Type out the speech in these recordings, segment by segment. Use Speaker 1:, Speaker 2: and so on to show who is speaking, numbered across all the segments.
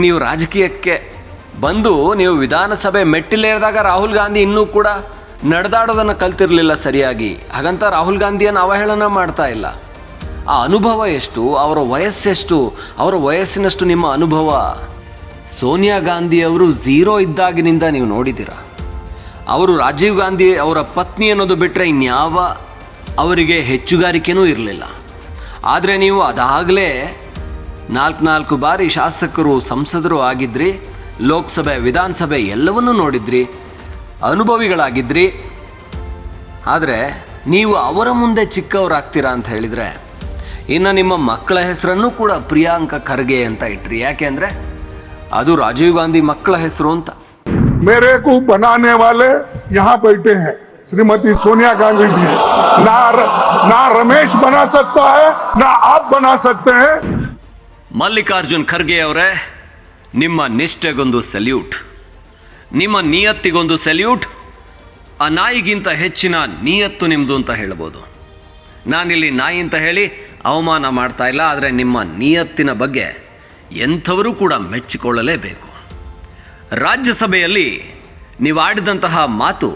Speaker 1: ನೀವು ರಾಜಕೀಯಕ್ಕೆ ಬಂದು ನೀವು ವಿಧಾನಸಭೆ ಮೆಟ್ಟಿಲೇರಿದಾಗ ರಾಹುಲ್ ಗಾಂಧಿ ಇನ್ನೂ ಕೂಡ ನಡೆದಾಡೋದನ್ನು ಕಲ್ತಿರಲಿಲ್ಲ ಸರಿಯಾಗಿ. ಹಾಗಂತ ರಾಹುಲ್ ಗಾಂಧಿಯನ್ನು ಅವಹೇಳನ ಮಾಡ್ತಾ ಇಲ್ಲ. ಆ ಅನುಭವ ಎಷ್ಟು, ಅವರ ವಯಸ್ಸೆಷ್ಟು ಅವರ ವಯಸ್ಸಿನಷ್ಟು ನಿಮ್ಮ ಅನುಭವ? ಸೋನಿಯಾ ಗಾಂಧಿ ಅವರು ಝೀರೋ ಇದ್ದಾಗಿನಿಂದ ನೀವು ನೋಡಿದ್ದೀರಾ? ಅವರು ರಾಜೀವ್ ಗಾಂಧಿ ಅವರ ಪತ್ನಿ ಅನ್ನೋದು ಬಿಟ್ಟರೆ ಇನ್ಯಾವ ಅವರಿಗೆ ಹೆಚ್ಚುಗಾರಿಕೆಯೂ ಇರಲಿಲ್ಲ. ಆದರೆ ನೀವು ಅದಾಗಲೇ ನಾಲ್ಕು ಬಾರಿ ಶಾಸಕರು ಸಂಸದರು ಆಗಿದ್ರಿ, ಲೋಕಸಭೆ, ವಿಧಾನಸಭೆ ಎಲ್ಲವನ್ನೂ ನೋಡಿದ್ರಿ, ಅನುಭವಿಗಳಾಗಿದ್ರಿ. ಆದರೆ ನೀವು ಅವರ ಮುಂದೆ ಚಿಕ್ಕವರಾಗ್ತೀರಾ ಅಂತ ಹೇಳಿದರೆ, ಇನ್ನು ನಿಮ್ಮ ಮಕ್ಕಳ ಹೆಸರನ್ನು ಕೂಡ ಪ್ರಿಯಾಂಕ ಖರ್ಗೆ ಅಂತ ಇಟ್ರಿ. ಯಾಕೆ ಅಂದರೆ, ಅದು ರಾಜೀವ್ ಗಾಂಧಿ ಮಕ್ಕಳ ಹೆಸರು ಅಂತ.
Speaker 2: ಮೇರೆ ಕು ಬನಾನೆ ವಾಲೆ ಯಹಾ ಬೈಟೆ ಹೇ, ಶ್ರೀಮತಿ ಸೋನಿಯಾ ಗಾಂಧಿ ಜಿ ನಾ ನಾ ರಮೇಶ್ ಬನಾ ಸಕ್ತಾ ಹೈ, ನಾ ಆಪ್ ಬನಾ ಸಕ್ತೆ ಹೈ.
Speaker 1: ಮಲ್ಲಿಕಾರ್ಜುನ್ ಖರ್ಗೆ ಅವರೇ, ನಿಮ್ಮ ನಿಷ್ಠೆಗೊಂದು ಸಲ್ಯೂಟ್. ನಿಮ್ಮ ನಿಯತ್ತಿಗೊಂದು ಸಲ್ಯೂಟ್, ಆ ನಾಯಿಗಿಂತ ಹೆಚ್ಚಿನ ನಿಯತ್ತು ನಿಮ್ಮದು ಅಂತ ಹೇಳ್ಬೋದು. ನಾನಿಲ್ಲಿ ನಾಯಿ ಅಂತ ಹೇಳಿ ಅವಮಾನ ಮಾಡ್ತಾ ಇಲ್ಲ, ಆದರೆ ನಿಮ್ಮ ನಿಯತ್ತಿನ ಬಗ್ಗೆ ಎಂಥವರೂ ಕೂಡ ಮೆಚ್ಚಿಕೊಳ್ಳಲೇಬೇಕು. ರಾಜ್ಯಸಭೆಯಲ್ಲಿ ನೀವು ಆಡಿದಂತಹ ಮಾತು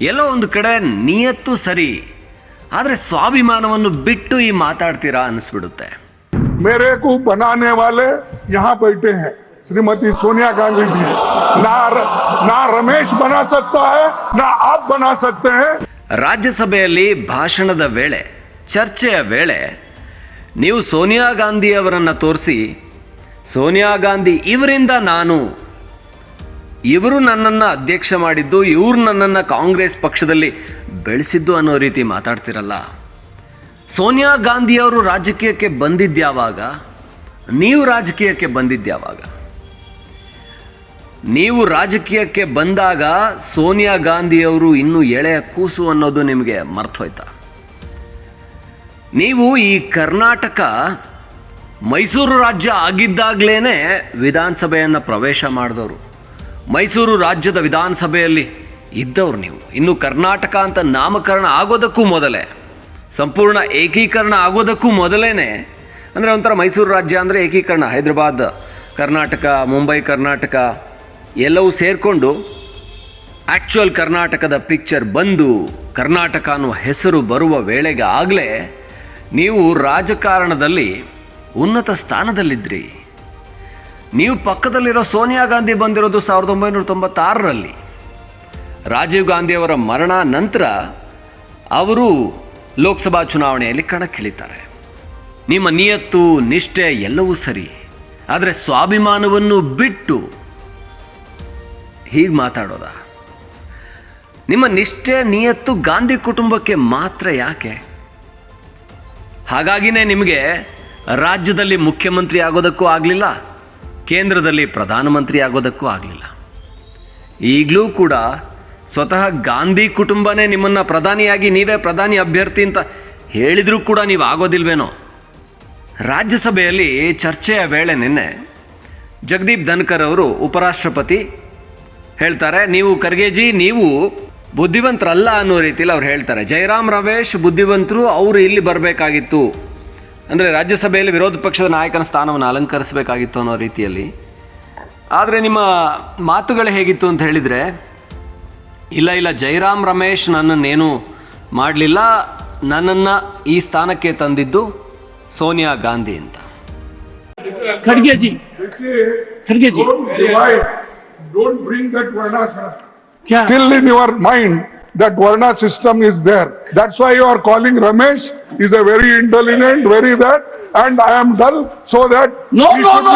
Speaker 1: ಎಲ್ಲೋ ಒಂದು ಕಡೆ ನಿಯತ್ತು ಸರಿ, ಆದರೆ ಸ್ವಾಭಿಮಾನವನ್ನು ಬಿಟ್ಟು ಈ ಮಾತಾಡ್ತೀರಾ ಅನಿಸ್ಬಿಡುತ್ತೆ.
Speaker 2: मेरे को बनाने वाले यहाँ बैठे हैं श्रीमती सोनिया गांधी जी ना र- ना रमेश बना सकता है ना आप बना सकते हैं
Speaker 1: ರಾಜ್ಯಸಭೆಯಲ್ಲಿ ಭಾಷಣದ ವೇಳೆ ಚರ್ಚೆಯ ವೇಳೆ ನೀವು ಸೋನಿಯಾ ಗಾಂಧಿ ಅವರನ್ನು ತೋರಿಸಿ ಸೋನಿಯಾ ಗಾಂಧಿ ಇವರಿಂದ ನಾನು ಇವರು ನನ್ನನ್ನು ಅಧ್ಯಕ್ಷ ಮಾಡಿದ್ದು ಇವರು ನನ್ನನ್ನು ಕಾಂಗ್ರೆಸ್ ಪಕ್ಷದಲ್ಲಿ ಬೆಳೆಸಿದ್ದು ಅನ್ನೋ ರೀತಿ ಮಾತಾಡ್ತಿರಲ್ಲ ಸೋನಿಯಾ ಗಾಂಧಿಯವರು ರಾಜಕೀಯಕ್ಕೆ ಬಂದಿದ್ಯಾವಾಗ? ನೀವು ರಾಜಕೀಯಕ್ಕೆ ಬಂದಿದ್ಯಾವಾಗ? ನೀವು ರಾಜಕೀಯಕ್ಕೆ ಬಂದಾಗ ಸೋನಿಯಾ ಗಾಂಧಿಯವರು ಇನ್ನೂ ಎಳೆಯ ಕೂಸು ಅನ್ನೋದು ನಿಮಗೆ ಮರ್ತೋಯ್ತಾ? ನೀವು ಈ ಕರ್ನಾಟಕ ಮೈಸೂರು ರಾಜ್ಯ ಆಗಿದ್ದಾಗಲೇ ವಿಧಾನಸಭೆಯನ್ನು ಪ್ರವೇಶ ಮಾಡಿದವರು. ಮೈಸೂರು ರಾಜ್ಯದ ವಿಧಾನಸಭೆಯಲ್ಲಿ ಇದ್ದವ್ರು ನೀವು. ಇನ್ನು ಕರ್ನಾಟಕ ಅಂತ ನಾಮಕರಣ ಆಗೋದಕ್ಕೂ ಮೊದಲೇ. ಸಂಪೂರ್ಣ ಏಕೀಕರಣ ಆಗೋದಕ್ಕೂ ಮೊದಲೇ ಅಂದರೆ ಒಂಥರ ಮೈಸೂರು ರಾಜ್ಯ ಅಂದರೆ ಏಕೀಕರಣ. ಹೈದರಾಬಾದ್, ಕರ್ನಾಟಕ, ಮುಂಬೈ, ಕರ್ನಾಟಕ ಎಲ್ಲವೂ ಸೇರಿಕೊಂಡು ಆ್ಯಕ್ಚುಯಲ್ ಕರ್ನಾಟಕದ ಪಿಕ್ಚರ್ ಬಂದು ಕರ್ನಾಟಕ ಅನ್ನುವ ಹೆಸರು ಬರುವ ವೇಳೆಗೆ ಆಗಲೇ ನೀವು ರಾಜಕಾರಣದಲ್ಲಿ ಉನ್ನತ ಸ್ಥಾನದಲ್ಲಿದ್ದಿರಿ ನೀವು ಪಕ್ಕದಲ್ಲಿರೋ ಸೋನಿಯಾ ಗಾಂಧಿ ಬಂದಿರೋದು ಸಾವಿರದ ಒಂಬೈನೂರ ತೊಂಬತ್ತಾರರಲ್ಲಿ. ರಾಜೀವ್ ಗಾಂಧಿಯವರ ಮರಣ ನಂತರ ಅವರು ಲೋಕಸಭಾ ಚುನಾವಣೆಯಲ್ಲಿ ಕಣಕ್ಕಿಳಿತಾರೆ. ನಿಮ್ಮ ನಿಯತ್ತು, ನಿಷ್ಠೆ ಎಲ್ಲವೂ ಸರಿ. ಆದರೆ ಸ್ವಾಭಿಮಾನವನ್ನು ಬಿಟ್ಟು ಹೀಗೆ ಮಾತಾಡೋದ? ನಿಮ್ಮ ನಿಷ್ಠೆ, ನಿಯತ್ತು ಗಾಂಧಿ ಕುಟುಂಬಕ್ಕೆ ಮಾತ್ರ ಯಾಕೆ? ಹಾಗಾಗಿನೇ ನಿಮಗೆ ರಾಜ್ಯದಲ್ಲಿ ಮುಖ್ಯಮಂತ್ರಿ ಆಗೋದಕ್ಕೂ ಆಗಲಿಲ್ಲ, ಕೇಂದ್ರದಲ್ಲಿ ಪ್ರಧಾನಮಂತ್ರಿ ಆಗೋದಕ್ಕೂ ಆಗಲಿಲ್ಲ. ಈಗಲೂ ಕೂಡ ಸ್ವತಃ ಗಾಂಧಿ ಕುಟುಂಬನೇ ನಿಮ್ಮನ್ನು ಪ್ರಧಾನಿಯಾಗಿ, ನೀವೇ ಪ್ರಧಾನಿ ಅಭ್ಯರ್ಥಿ ಅಂತ ಹೇಳಿದರೂ ಕೂಡ ನೀವು ಆಗೋದಿಲ್ವೇನೋ ರಾಜ್ಯಸಭೆಯಲ್ಲಿ ಚರ್ಚೆಯ ವೇಳೆ ನಿನ್ನೆ ಜಗದೀಪ್ ಧನ್ಕರ್ ಅವರು ಉಪರಾಷ್ಟ್ರಪತಿ ಹೇಳ್ತಾರೆ, ನೀವು ಖರ್ಗೆಜಿ, ನೀವು ಬುದ್ಧಿವಂತರಲ್ಲ ಅನ್ನೋ ರೀತಿಯಲ್ಲಿ ಅವ್ರು ಹೇಳ್ತಾರೆ. ಜಯರಾಮ್ ರಮೇಶ್ ಬುದ್ಧಿವಂತರು, ಅವರು ಇಲ್ಲಿ ಬರಬೇಕಾಗಿತ್ತು. ಅಂದರೆ ರಾಜ್ಯಸಭೆಯಲ್ಲಿ ವಿರೋಧ ಪಕ್ಷದ ನಾಯಕನ ಸ್ಥಾನವನ್ನು ಅಲಂಕರಿಸಬೇಕಾಗಿತ್ತು ಅನ್ನೋ ರೀತಿಯಲ್ಲಿ. ಆದರೆ ನಿಮ್ಮ ಮಾತುಗಳು ಹೇಗಿತ್ತು ಅಂತ ಹೇಳಿದರೆ ಇಲ್ಲ ಇಲ್ಲ ಜೈರಾಮ್ ರಮೇಶ್ ನನ್ನನ್ನೇನು ಮಾಡಲಿಲ್ಲ ನನ್ನನ್ನು ಈ ಸ್ಥಾನಕ್ಕೆ ತಂದಿದ್ದು ಸೋನಿಯಾ ಗಾಂಧಿ ಅಂತ
Speaker 3: Kharge ji Kharge ji
Speaker 2: don't bring that Varna
Speaker 3: Saraswati.
Speaker 2: Yeah. In your mind that varna system system is there. That's why you are calling Ramesh is a very intelligent, very that, and I am dull, so that
Speaker 3: no, no, no,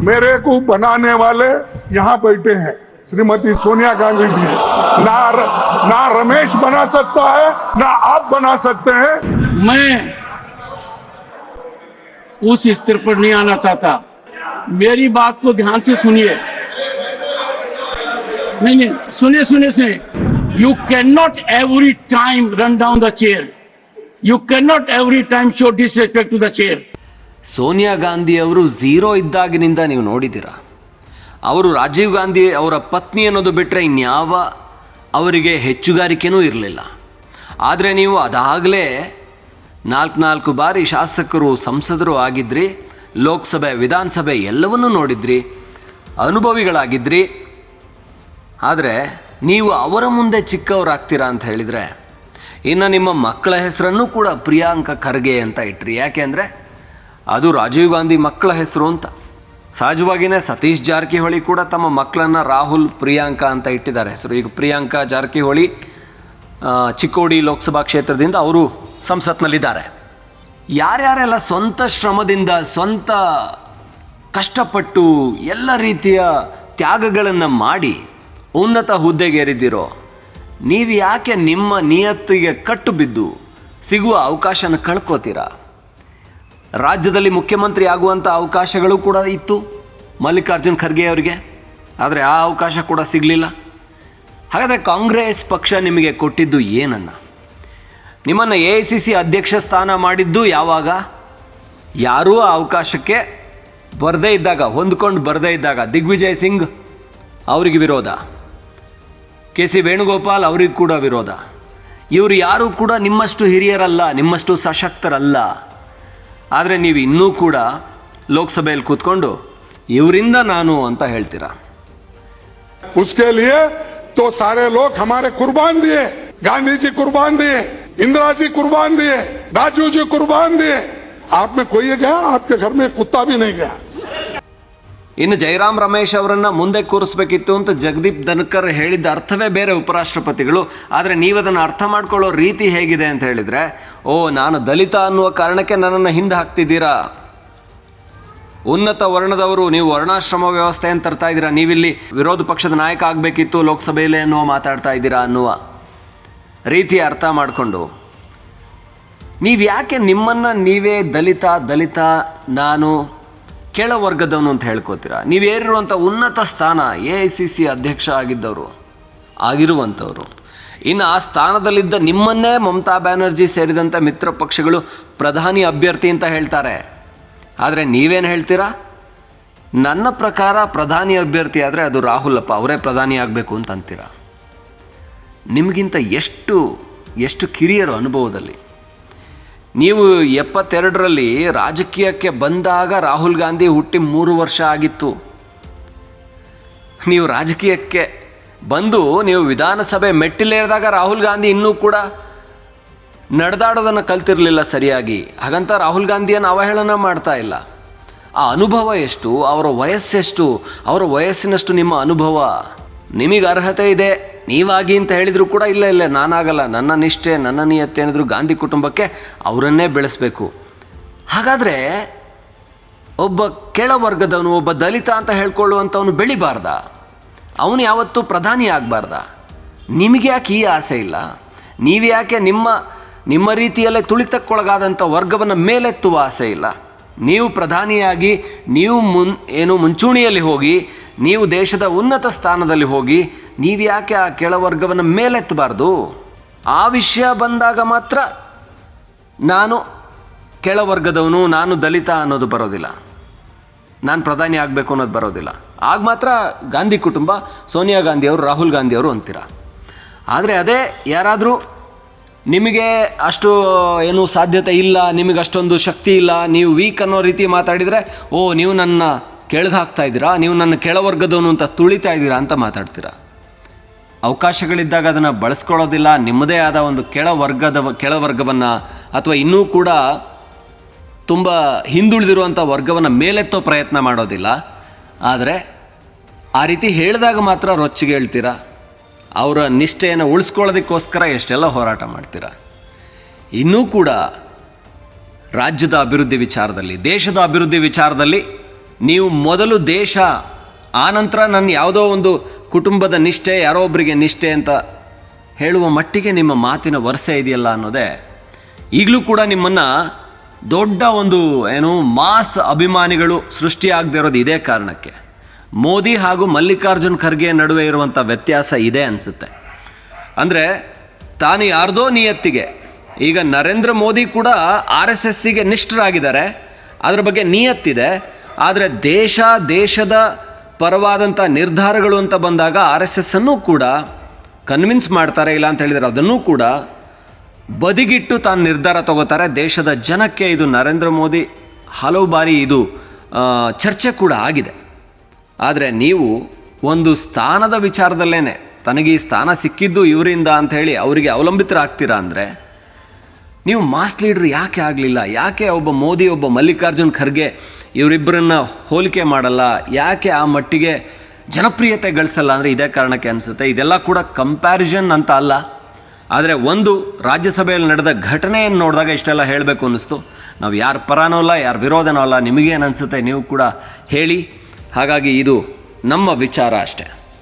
Speaker 2: मेरे को बनाने वाले यहाँ बैठे हैं। श्रीमती सोनिया गांधी जी, ना र- ना रमेश बना सकता है, ना आप बना सकते हैं।
Speaker 3: मैं उस स्तर पर नहीं आना चाहता। मेरी बात को ध्यान से सुनिए। नहीं नहीं, सुनिए सुनिए सुनिए। You can not every time run down the chair you can not every time show disrespect to the chair
Speaker 1: Sonia Gandhi ಅವರು ಝೀರೋ ಇದ್ದಾಗಿನಿಂದ ನೀವು ನೋಡಿದ್ದೀರಾ? ಅವರು ರಾಜೀವ್ ಗಾಂಧಿ ಅವರ ಪತ್ನಿ ಅನ್ನೋದು ಬಿಟ್ಟರೆ ಇನ್ಯಾವ ಅವರಿಗೆ ಹೆಚ್ಚುಗಾರಿಕೆನೂ ಇರಲಿಲ್ಲ. ಆದರೆ ನೀವು ಅದಾಗಲೇ ನಾಲ್ಕು ನಾಲ್ಕು ಬಾರಿ ಶಾಸಕರು, ಸಂಸದರು ಆಗಿದ್ರಿ, ಲೋಕಸಭೆ, ವಿಧಾನಸಭೆ ಎಲ್ಲವನ್ನೂ ನೋಡಿದ್ರಿ, ಅನುಭವಿಗಳಾಗಿದ್ರಿ. ಆದರೆ ನೀವು ಅವರ ಮುಂದೆ ಚಿಕ್ಕವರಾಗ್ತೀರಾ ಅಂತ ಹೇಳಿದರೆ, ಇನ್ನು ನಿಮ್ಮ ಮಕ್ಕಳ ಹೆಸರನ್ನು ಕೂಡ ಪ್ರಿಯಾಂಕ ಖರ್ಗೆ ಅಂತ ಇಟ್ರಿ. ಯಾಕೆ ಅಂದರೆ ಅದು ರಾಜೀವ್ ಗಾಂಧಿ ಮಕ್ಕಳ ಹೆಸರು ಅಂತ. ಸಹಜವಾಗಿಯೇ ಸತೀಶ್ ಜಾರಕಿಹೊಳಿ ಕೂಡ ತಮ್ಮ ಮಕ್ಕಳನ್ನು ರಾಹುಲ್, ಪ್ರಿಯಾಂಕಾ ಅಂತ ಇಟ್ಟಿದ್ದಾರೆ ಹೆಸರು. ಈಗ ಪ್ರಿಯಾಂಕಾ ಜಾರಕಿಹೊಳಿ ಚಿಕ್ಕೋಡಿ ಲೋಕಸಭಾ ಕ್ಷೇತ್ರದಿಂದ ಅವರು ಸಂಸತ್ನಲ್ಲಿದ್ದಾರೆ. ಯಾರ್ಯಾರೆಲ್ಲ ಸ್ವಂತ ಶ್ರಮದಿಂದ, ಸ್ವಂತ ಕಷ್ಟಪಟ್ಟು ಎಲ್ಲ ರೀತಿಯ ತ್ಯಾಗಗಳನ್ನು ಮಾಡಿ ಉನ್ನತ ಹುದ್ದೆಗೇರಿದ್ದೀರೋ ನೀವು ಯಾಕೆ ನಿಮ್ಮ ನಿಯತ್ತಿಗೆ ಕಟ್ಟು ಬಿದ್ದು ಸಿಗುವ ಅವಕಾಶನ ಕಳ್ಕೋತೀರಾ? ರಾಜ್ಯದಲ್ಲಿ ಮುಖ್ಯಮಂತ್ರಿ ಆಗುವಂಥ ಅವಕಾಶಗಳು ಕೂಡ ಇತ್ತು ಮಲ್ಲಿಕಾರ್ಜುನ್ ಖರ್ಗೆ ಅವರಿಗೆ. ಆದರೆ ಆ ಅವಕಾಶ ಕೂಡ ಸಿಗಲಿಲ್ಲ. ಹಾಗಾದರೆ ಕಾಂಗ್ರೆಸ್ ಪಕ್ಷ ನಿಮಗೆ ಕೊಟ್ಟಿದ್ದು ಏನನ್ನ? ನಿಮ್ಮನ್ನು ಎ ಐ ಸಿ ಸಿ ಅಧ್ಯಕ್ಷ ಸ್ಥಾನ ಮಾಡಿದ್ದು ಯಾವಾಗ? ಯಾರೂ ಆ ಅವಕಾಶಕ್ಕೆ ಬರದೇ ಇದ್ದಾಗ, ಹೊಂದ್ಕೊಂಡು ಬರದೇ ಇದ್ದಾಗ, ದಿಗ್ವಿಜಯ್ ಸಿಂಗ್ ಅವರಿಗೆ ವಿರೋಧ. ಕೆ ಸಿ ವೇಣುಗೋಪಾಲ್ ಅವ್ರಿಗೆ ಕೂಡ ವಿರೋಧ. ಇವರು ಯಾರೂ ಕೂಡ ನಿಮ್ಮಷ್ಟು ಹಿರಿಯರಲ್ಲ, ನಿಮ್ಮಷ್ಟು ಸಶಕ್ತರಲ್ಲ. ಆದರೆ ನೀವು ಇನ್ನೂ ಕೂಡ ಲೋಕಸಭೆಯಲ್ಲಿ ಕೂತ್ಕೊಂಡು ಇವರಿಂದ ನಾನು ಅಂತ ಹೇಳ್ತೀರಾ
Speaker 2: उसके लिए तो सारे लोग हमारे कुर्बान दिए गांधी जी कुर्बान दिए इंदिरा जी कुर्बान दिए राजू जी कुर्बान दिए आप में कोई गया आपके घर में कुत्ता भी नहीं गया
Speaker 1: ಇನ್ನು ಜಯರಾಮ್ ರಮೇಶ್ ಅವರನ್ನ ಮುಂದೆ ಕೂರಿಸ್ಬೇಕಿತ್ತು ಅಂತ ಜಗದೀಪ್ ಧನ್ಕರ್ ಹೇಳಿದ್ದ ಅರ್ಥವೇ ಬೇರೆ ಉಪರಾಷ್ಟ್ರಪತಿಗಳು. ಆದರೆ ನೀವು ಅದನ್ನು ಅರ್ಥ ಮಾಡ್ಕೊಳ್ಳೋ ರೀತಿ ಹೇಗಿದೆ ಅಂತ ಹೇಳಿದ್ರೆ, ಓ, ನಾನು ದಲಿತ ಅನ್ನುವ ಕಾರಣಕ್ಕೆ ನನ್ನನ್ನು ಹಿಂದೆ ಹಾಕ್ತಿದ್ದೀರಾ? ಉನ್ನತ ವರ್ಣದವರು, ನೀವು ವರ್ಣಾಶ್ರಮ ವ್ಯವಸ್ಥೆ ಅಂತ ತರ್ತಾ ಇದ್ದೀರಾ? ನೀವಿಲ್ಲಿ ವಿರೋಧ ಪಕ್ಷದ ನಾಯಕ ಆಗಬೇಕಿತ್ತು ಲೋಕಸಭೆಯಲ್ಲಿ ಅನ್ನುವ ಮಾತಾಡ್ತಾ ಇದ್ದೀರಾ ಅನ್ನುವ ರೀತಿ ಅರ್ಥ ಮಾಡಿಕೊಂಡು. ನೀವು ಯಾಕೆ ನಿಮ್ಮನ್ನು ನೀವೇ ದಲಿತ ದಲಿತ, ನಾನು ಕೆಳವರ್ಗದವನು ಅಂತ ಹೇಳ್ಕೋತೀರಾ? ನೀವು ಏರಿರುವಂಥ ಉನ್ನತ ಸ್ಥಾನ ಎ ಐ ಸಿ ಸಿ ಅಧ್ಯಕ್ಷ ಆಗಿದ್ದವರು, ಆಗಿರುವಂಥವರು. ಇನ್ನು ಆ ಸ್ಥಾನದಲ್ಲಿದ್ದ ನಿಮ್ಮನ್ನೇ ಮಮತಾ ಬ್ಯಾನರ್ಜಿ ಸೇರಿದಂಥ ಮಿತ್ರ ಪಕ್ಷಗಳು ಪ್ರಧಾನಿ ಅಭ್ಯರ್ಥಿ ಅಂತ ಹೇಳ್ತಾರೆ. ಆದರೆ ನೀವೇನು ಹೇಳ್ತೀರಾ? ನನ್ನ ಪ್ರಕಾರ ಪ್ರಧಾನಿ ಅಭ್ಯರ್ಥಿ ಆದರೆ ಅದು ರಾಹುಲಪ್ಪ, ಅವರೇ ಪ್ರಧಾನಿ ಆಗಬೇಕು ಅಂತ ಅಂತೀರಾ? ನಿಮಗಿಂತ ಎಷ್ಟು ಎಷ್ಟು ಕಿರಿಯರು ಅನುಭವದಲ್ಲಿ? ನೀವು ಎಪ್ಪತ್ತೆರಡರಲ್ಲಿ ರಾಜಕೀಯಕ್ಕೆ ಬಂದಾಗ ರಾಹುಲ್ ಗಾಂಧಿ ಹುಟ್ಟಿ ಮೂರು ವರ್ಷ ಆಗಿತ್ತು. ನೀವು ರಾಜಕೀಯಕ್ಕೆ ಬಂದು ನೀವು ವಿಧಾನಸಭೆ ಮೆಟ್ಟಿಲೇರಿದಾಗ ರಾಹುಲ್ ಗಾಂಧಿ ಇನ್ನೂ ಕೂಡ ನಡೆದಾಡೋದನ್ನು ಕಲ್ತಿರಲಿಲ್ಲ ಸರಿಯಾಗಿ. ಹಾಗಂತ ರಾಹುಲ್ ಗಾಂಧಿಯನ್ನು ಅವಹೇಳನ ಮಾಡ್ತಾ ಇಲ್ಲ. ಆ ಅನುಭವ ಎಷ್ಟು, ಅವರ ವಯಸ್ಸೆಷ್ಟು, ಅವರ ವಯಸ್ಸಿನಷ್ಟು ನಿಮ್ಮ ಅನುಭವ ನಿಮಗೆ ಅರ್ಹತೆ ಇದೆ? ನೀವಾಗಿ ಅಂತ ಹೇಳಿದರೂ ಕೂಡ ಇಲ್ಲ ಇಲ್ಲ, ನಾನಾಗಲ್ಲ. ನನ್ನ ನಿಷ್ಠೆ, ನನ್ನ ನಿಯತ್ತೆ ಏನಿದ್ರು ಗಾಂಧಿ ಕುಟುಂಬಕ್ಕೆ ಅವರನ್ನೇ ಬೆಳೆಸಬೇಕು. ಹಾಗಾದರೆ ಒಬ್ಬ ಕೆಳವರ್ಗದವನು ಒಬ್ಬ ದಲಿತ ಅಂತ ಹೇಳ್ಕೊಳ್ಳುವಂಥವನು ಬೆಳಿಬಾರ್ದ? ಅವನು ಯಾವತ್ತೂ ಪ್ರಧಾನಿ ಆಗಬಾರ್ದ? ನಿಮಗೆ ಯಾಕೆ ಈ ಆಸೆ ಇಲ್ಲ? ನೀವು ಯಾಕೆ ನಿಮ್ಮ ನಿಮ್ಮ ರೀತಿಯಲ್ಲೇ ತುಳಿತಕ್ಕೊಳಗಾದಂಥ ವರ್ಗವನ್ನು ಮೇಲೆತ್ತುವ ಆಸೆ ಇಲ್ಲ? ನೀವು ಪ್ರಧಾನಿಯಾಗಿ, ನೀವು ಮುನ್, ಏನು ಮುಂಚೂಣಿಯಲ್ಲಿ ಹೋಗಿ ನೀವು ದೇಶದ ಉನ್ನತ ಸ್ಥಾನದಲ್ಲಿ ಹೋಗಿ ನೀವು ಯಾಕೆ ಆ ಕೆಳವರ್ಗವನ್ನು ಮೇಲೆತ್ತಬಾರ್ದು? ಆ ವಿಷಯ ಬಂದಾಗ ಮಾತ್ರ ನಾನು ಕೆಳವರ್ಗದವನು, ನಾನು ದಲಿತ ಅನ್ನೋದು ಬರೋದಿಲ್ಲ. ನಾನು ಪ್ರಧಾನಿ ಆಗಬೇಕು ಅನ್ನೋದು ಬರೋದಿಲ್ಲ. ಆಗ ಮಾತ್ರ ಗಾಂಧಿ ಕುಟುಂಬ, ಸೋನಿಯಾ ಗಾಂಧಿಯವರು ರಾಹುಲ್ ಗಾಂಧಿಯವರು ಅಂತೀರ. ಆದರೆ ಅದೇ ಯಾರಾದರೂ ನಿಮಗೆ ಅಷ್ಟು ಏನು ಸಾಧ್ಯತೆ ಇಲ್ಲ ನಿಮಗೆ ಅಷ್ಟೊಂದು ಶಕ್ತಿ ಇಲ್ಲ, ನೀವು ವೀಕ್ ಅನ್ನೋ ರೀತಿ ಮಾತಾಡಿದರೆ, ಓ, ನೀವು ನನ್ನ ಕೆಳಗೆ ಹಾಕ್ತಾ ಇದ್ದೀರಾ? ನೀವು ನನ್ನ ಕೆಳವರ್ಗದವನು ಅಂತ ತುಳಿತಾ ಇದ್ದೀರಾ ಅಂತ ಮಾತಾಡ್ತೀರಾ? ಅವಕಾಶಗಳಿದ್ದಾಗ ಅದನ್ನು ಬಳಸ್ಕೊಳ್ಳೋದಿಲ್ಲ, ನಿಮ್ಮದೇ ಆದ ಒಂದು ಕೆಳವರ್ಗದ ಕೆಳವರ್ಗವನ್ನು ಅಥವಾ ಇನ್ನೂ ಕೂಡ ತುಂಬ ಹಿಂದುಳಿದಿರುವಂಥ ವರ್ಗವನ್ನು ಮೇಲೆತ್ತೋ ಪ್ರಯತ್ನ ಮಾಡೋದಿಲ್ಲ. ಆದರೆ ಆ ರೀತಿ ಹೇಳಿದಾಗ ಮಾತ್ರ ರೊಚ್ಚಿಗೆ ಹೇಳ್ತೀರಾ? ಅವರ ನಿಷ್ಠೆಯನ್ನು ಉಳಿಸ್ಕೊಳ್ಳೋದಕ್ಕೋಸ್ಕರ ಎಷ್ಟೆಲ್ಲ ಹೋರಾಟ ಮಾಡ್ತೀರಾ? ಇನ್ನೂ ಕೂಡ ರಾಜ್ಯದ ಅಭಿವೃದ್ಧಿ ವಿಚಾರದಲ್ಲಿ, ದೇಶದ ಅಭಿವೃದ್ಧಿ ವಿಚಾರದಲ್ಲಿ ನೀವು ಮೊದಲು ದೇಶ, ಆನಂತರ ನನ್ನ ಯಾವುದೋ ಒಂದು ಕುಟುಂಬದ ನಿಷ್ಠೆ, ಯಾರೋ ಒಬ್ಬರಿಗೆ ನಿಷ್ಠೆ ಅಂತ ಹೇಳುವ ಮಟ್ಟಿಗೆ ನಿಮ್ಮ ಮಾತಿನ ವರಸೆ ಇದೆಯಲ್ಲ ಅನ್ನೋದೇ. ಈಗಲೂ ಕೂಡ ನಿಮ್ಮನ್ನು ದೊಡ್ಡ ಒಂದು ಏನು ಮಾಸ್ ಅಭಿಮಾನಿಗಳು ಸೃಷ್ಟಿಯಾಗದೇ ಇರೋದು ಇದೇ ಕಾರಣಕ್ಕೆ. ಮೋದಿ ಹಾಗೂ ಮಲ್ಲಿಕಾರ್ಜುನ್ ಖರ್ಗೆ ನಡುವೆ ಇರುವಂಥ ವ್ಯತ್ಯಾಸ ಇದೆ ಅನಿಸುತ್ತೆ. ಅಂದರೆ ತಾನು ಯಾರ್ದೋ ನಿಯತ್ತಿಗೆ, ಈಗ ನರೇಂದ್ರ ಮೋದಿ ಕೂಡ ಆರ್ ಎಸ್ ಎಸ್ಸಿಗೆ ನಿಷ್ಠರಾಗಿದ್ದಾರೆ. ಅದರ ಬಗ್ಗೆ ನಿಯತ್ತಿದೆ. ಆದರೆ ದೇಶ, ದೇಶದ ಪರವಾದಂಥ ನಿರ್ಧಾರಗಳು ಅಂತ ಬಂದಾಗ ಆರ್ ಎಸ್ ಎಸ್ ಅನ್ನು ಕೂಡ ಕನ್ವಿನ್ಸ್ ಮಾಡ್ತಾರೆ ಇಲ್ಲ ಅಂತ ಹೇಳಿದರೆ ಅದನ್ನೂ ಕೂಡ ಬದಿಗಿಟ್ಟು ತಾನು ನಿರ್ಧಾರ ತಗೋತಾರೆ. ದೇಶದ ಜನಕ್ಕೆ ಇದು ನರೇಂದ್ರ ಮೋದಿ ಹಲವು ಬಾರಿ ಇದು ಚರ್ಚೆ ಕೂಡ ಆಗಿದೆ. ಆದರೆ ನೀವು ಒಂದು ಸ್ಥಾನದ ವಿಚಾರದಲ್ಲೇ ತನಗೆ ಈ ಸ್ಥಾನ ಸಿಕ್ಕಿದ್ದು ಇವರಿಂದ ಅಂಥೇಳಿ ಅವರಿಗೆ ಅವಲಂಬಿತರಾಗ್ತೀರಾ ಅಂದರೆ ನೀವು ಮಾಸ್ ಲೀಡ್ರ್ ಯಾಕೆ ಆಗಲಿಲ್ಲ? ಯಾಕೆ ಒಬ್ಬ ಮೋದಿ, ಒಬ್ಬ ಮಲ್ಲಿಕಾರ್ಜುನ್ ಖರ್ಗೆ ಇವರಿಬ್ಬರನ್ನ ಹೋಲಿಕೆ ಮಾಡಲ್ಲ. ಯಾಕೆ ಆ ಮಟ್ಟಿಗೆ ಜನಪ್ರಿಯತೆ ಗಳಿಸಲ್ಲ ಅಂದರೆ ಇದೇ ಕಾರಣಕ್ಕೆ ಅನಿಸುತ್ತೆ. ಇದೆಲ್ಲ ಕೂಡ ಕಂಪ್ಯಾರಿಸನ್ ಅಂತ ಅಲ್ಲ. ಆದರೆ ಒಂದು ರಾಜ್ಯಸಭೆಯಲ್ಲಿ ನಡೆದ ಘಟನೆಯನ್ನು ನೋಡಿದಾಗ ಇಷ್ಟೆಲ್ಲ ಹೇಳಬೇಕು ಅನ್ನಿಸ್ತು. ನಾವು ಯಾರ ಪರನೂ ಅಲ್ಲ, ಯಾರ ವಿರೋಧನೂ ಅಲ್ಲ ನಿಮಗೇನು ಅನಿಸುತ್ತೆ ನೀವು ಕೂಡ ಹೇಳಿ. ಹಾಗಾಗಿ ಇದು ನಮ್ಮ ವಿಚಾರ ಅಷ್ಟೇ.